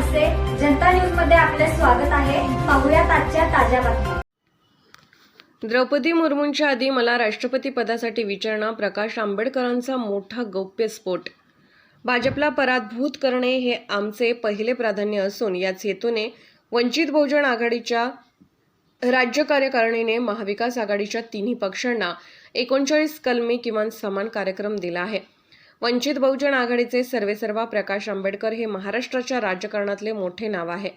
जनता न्यूजमध्ये आपले स्वागत आहे. पाहुयात आजच्या ताज्या बातम्या. द्रौपदी मुर्मूंच्या आधी मला राष्ट्रपती पदासाठी विचारणा प्रकाश आंबेडकरांचा मोठा गौप्यस्फोट भाजपला पराभूत करणे हे आमचे पहिले प्राधान्य असून याच हेतूने वंचित बहुजन आघाडीच्या राज्य कार्यकारिणीने महाविकास आघाडीच्या तिन्ही पक्षांना एकोणचाळीस कलमी किमान समान कार्यक्रम दिला आहे. वंचित बहुजन आघाडीचे सर्वेसर्वा प्रकाश आंबेडकर हे महाराष्ट्राच्या राजकारणातले मोठे नाव आहे.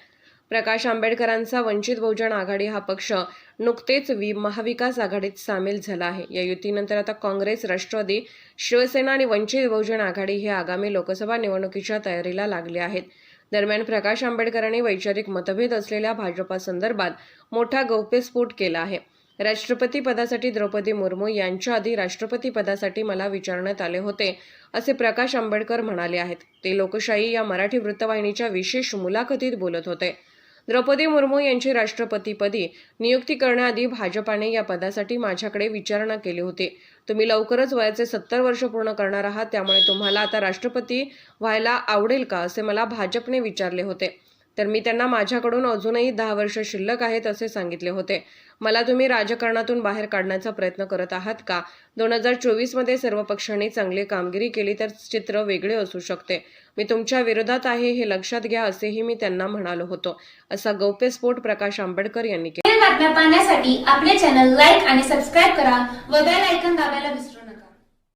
प्रकाश आंबेडकरांचा वंचित बहुजन आघाडी हा पक्ष नुकतेच वि महाविकास आघाडीत सामील झाला आहे. या युतीनंतर आता काँग्रेस राष्ट्रवादी शिवसेना आणि वंचित बहुजन आघाडी हे आगामी लोकसभा निवडणुकीच्या तयारीला लागले आहेत. दरम्यान प्रकाश आंबेडकरांनी वैचारिक मतभेद असलेल्या भाजपासंदर्भात मोठा गौप्यस्फोट केला आहे. राष्ट्रपती पदासाठी द्रौपदी मुर्मू यांच्या आधी राष्ट्रपती पदासाठी मला विचारण्यात आले होते असे प्रकाश आंबेडकर म्हणाले आहेत. ते लोकशाही या मराठी वृत्तवाहिनीच्या विशेष मुलाखतीत बोलत होते. द्रौपदी मुर्मू यांची राष्ट्रपतीपदी नियुक्ती करण्याआधी भाजपाने या पदासाठी माझ्याकडे विचारणा केली होती. तुम्ही लवकरच वयाचे सत्तर वर्ष पूर्ण करणार आहात त्यामुळे तुम्हाला आता राष्ट्रपती व्हायला आवडेल का असे मला भाजपने विचारले होते. तर मी त्यांना माझ्याकडून अजूनही दहा वर्ष शिल्लक आहेत असे सांगितले होते. मला तुम्ही राजकारणातून बाहेर काढण्याचा प्रयत्न करत आहात का? दोन हजार चोवीसमध्ये सर्व पक्षांनी चांगली कामगिरी केली तर चित्र वेगळे असू शकते. मी तुमच्या विरोधात आहे हे लक्षात घ्या असेही मी त्यांना म्हणालो होतो. असा गौप्यस्फोट प्रकाश आंबेडकर यांनी केला. बातम्या पाहण्यासाठी आपले चॅनल लाईक आणि सबस्क्राईब करा व बेल ऐकन दाबायला विसरू